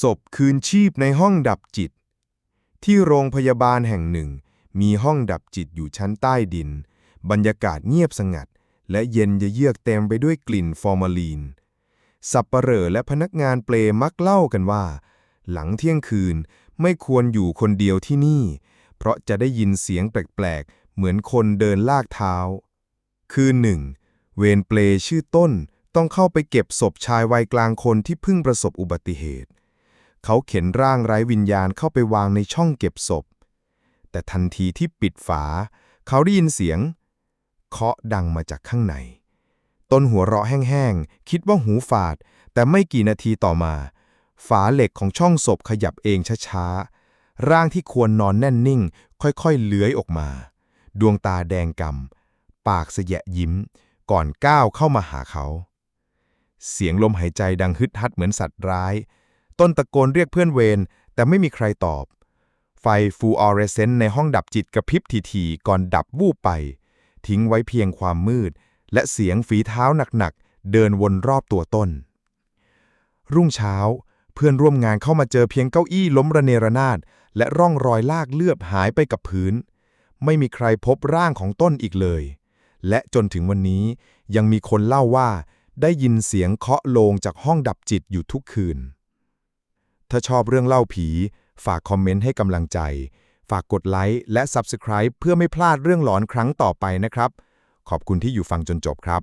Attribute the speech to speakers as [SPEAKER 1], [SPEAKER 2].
[SPEAKER 1] ศพคืนชีพในห้องดับจิต ที่โรงพยาบาลแห่งหนึ่ง มีห้องดับจิตอยู่ชั้นใต้ดิน บรรยากาศเงียบสงัด และเย็นเยือกเต็มไปด้วยกลิ่นฟอร์มาลีน สับปเหร่อและพนักงานเปลมักเล่ากันว่า หลังเที่ยงคืนไม่ควรอยู่คนเดียวที่นี่ เพราะจะได้ยินเสียงแปลกๆ เหมือนคนเดินลากเท้า คืนหนึ่ง เวรเปลชื่อต้นต้องเข้าไปเก็บศพชายวัยกลางคนที่เพิ่งประสบอุบัติเหตุ เขาเข็นร่างไร้วิญญาณเข้าไปวางในช่องเก็บศพ แต่ทันทีที่ปิดฝา เขาได้ยินเสียง เคาะดังมาจากข้างใน ต้นหัวเราะแห้งๆ คิดว่าหูฝาด แต่ไม่กี่นาทีต่อมา ฝาเหล็กของช่องศพขยับเองช้าๆ ร่างที่ควรนอนแน่นนิ่ง ค่อยๆ เลื้อยออกมา ดวงตาแดงกำ ปากเสยะยิ้ม ก่อนก้าวเข้ามาหาเขา เสียงลมหายใจดังฮึดฮัดเหมือนสัตว์ร้าย ต้นตะโกนเรียกเพื่อนเวรแต่ไม่มีใครตอบ ไฟฟูออเรสเซนต์ในห้องดับจิตกระพริบทีๆก่อนดับวูบไป ทิ้งไว้เพียงความมืด และเสียงฝีเท้าหนักๆ เดินวนรอบตัวต้น รุ่งเช้าเพื่อนร่วมงานเข้ามาเจอเพียงเก้าอี้ล้มระเนระนาด และร่องรอยลากเลือดหายไปกับพื้น ไม่มีใครพบร่างของต้นอีกเลย และจนถึงวันนี้ยังมีคนเล่าว่าได้ยินเสียงเคาะโลงจากห้องดับจิตอยู่ทุกคืน ถ้าชอบเรื่องเล่าผี ฝากคอมเมนต์ให้กำลังใจ ฝากกดไลค์และ Subscribe เพื่อไม่พลาดเรื่องหลอนครั้งต่อไปนะครับ ขอบคุณที่อยู่ฟังจนจบครับ